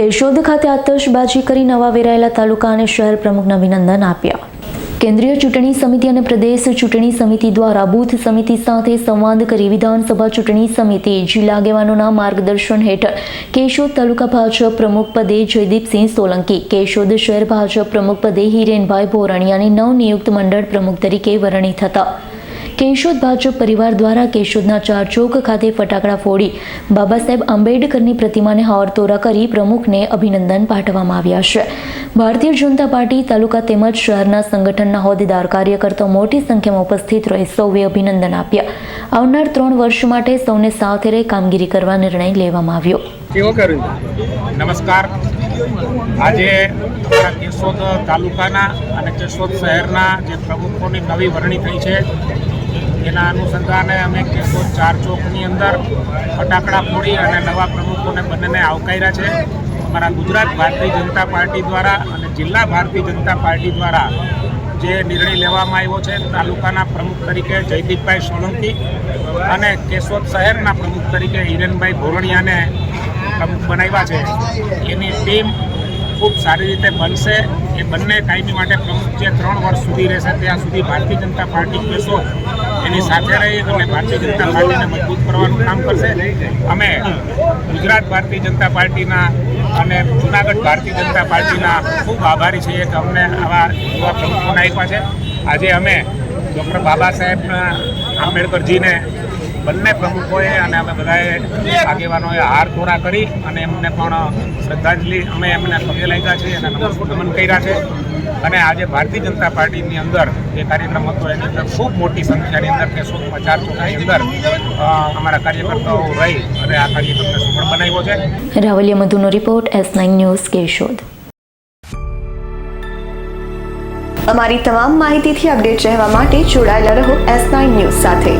કેશોદ ખાતે આતશબાજી કરી નવા વેરાયેલા તાલુકા અને શહેર પ્રમુખને અભિનંદન આપ્યા. કેન્દ્રીય ચૂંટણી સમિતિ અને પ્રદેશ ચૂંટણી સમિતિ દ્વારા બૂથ સમિતિ સાથે સંવાદ કરી વિધાનસભા ચૂંટણી સમિતિ જિલ્લા આગેવાનોના માર્ગદર્શન હેઠળ કેશોદ તાલુકા ભાજપ પ્રમુખ પદે જયદીપસિંહ સોલંકી, કેશોદ શહેર ભાજપ પ્રમુખ પદે હિરેનભાઈ ભોરણિયાની નવનિયુક્ત મંડળ પ્રમુખ તરીકે વરણી થતા. કેશોદ ભાજપ પરિવાર દ્વારા કેશોદના ચાર ચોક ખાતે ફટાકડા ફોડી બાબા સાહેબ આંબેડકરની પ્રતિમાને હાવરતોરા કરી પ્રમુખને અભિનંદન પાઠવવામાં આવ્યા છે. ભારતીય જનતા પાર્ટી તાલુકા તેમજ શહેરના સંગઠનના હોદ્દેદાર કાર્યકર્તાઓ મોટી સંખ્યામાં ઉપસ્થિત રહી સૌએ અભિનંદન આપ્યા. આવનાર ત્રણ વર્ષ માટે સૌને સાથે રહી કામગીરી કરવા નિર્ણય લેવામાં આવ્યો. નમસ્કાર. આજે આપણા કેશોદ તાલુકાના અને કેશોદ શહેરના જે પ્રમુખોની નવી વરણી થઈ છે એના અનુસંધાને અમે કેશોદ ચાર ચોકની અંદર ફટાકડા ફોડી અને નવા પ્રમુખોને બંનેને આવકાર્યા છે. અમારા ગુજરાત ભારતીય જનતા પાર્ટી દ્વારા અને જિલ્લા ભારતીય જનતા પાર્ટી દ્વારા જે નિર્ણય લેવામાં આવ્યો છે તાલુકાના પ્રમુખ તરીકે જયદીપભાઈ સોલંકી અને કેશોદ શહેરના પ્રમુખ તરીકે હિરેનભાઈ ભોરણિયાને પ્રમુખ બનાવ્યા છે. એની ટીમ ખૂબ સારી રીતે બનશે. એ બંને કાયમી માટે પ્રમુખ જે ત્રણ વર્ષ સુધી રહેશે ત્યાં સુધી ભારતીય જનતા પાર્ટી કેશોદ એની સાથે રહી અને ભારતીય જનતા પાર્ટીને મજબૂત કરવાનું કામ કરશે. અમે ગુજરાત ભારતીય જનતા પાર્ટીના અને જુનાગઢ ભારતીય જનતા પાર્ટીના ખૂબ આભારી છીએ કે અમને આવા યુવા પ્રમુખોને આપ્યા છે. આજે અમે ડૉક્ટર બાબા સાહેબના આંબેડકરજીને બંને પ્રમુખોએ અને અમે બધાએ આગેવાનોએ હાર થોડા કરી અને એમને પણ શ્રદ્ધાંજલિ અમે એમને પગે લાગ્યા છીએ અને નમન કર્યા છે. અને આજે ભારતીય જનતા પાર્ટીની અંદર જે કાર્યક્રમ હતો, એની અંદર ખૂબ મોટી સંખ્યાની અંદર કેશોદમાં ચાર ચોકની અંદર અમારા કાર્યકર્તાઓ રહી અને આ કાર્યક્રમને સફળ બનાવ્યો છે. Ravaliya મધુનો report, S nine news, Keshod. અમારી તમામ માહિતીથી અપડેટ રહેવા માટે જોડાયેલા રહો એસ નાઇન ન્યૂઝ સાથે.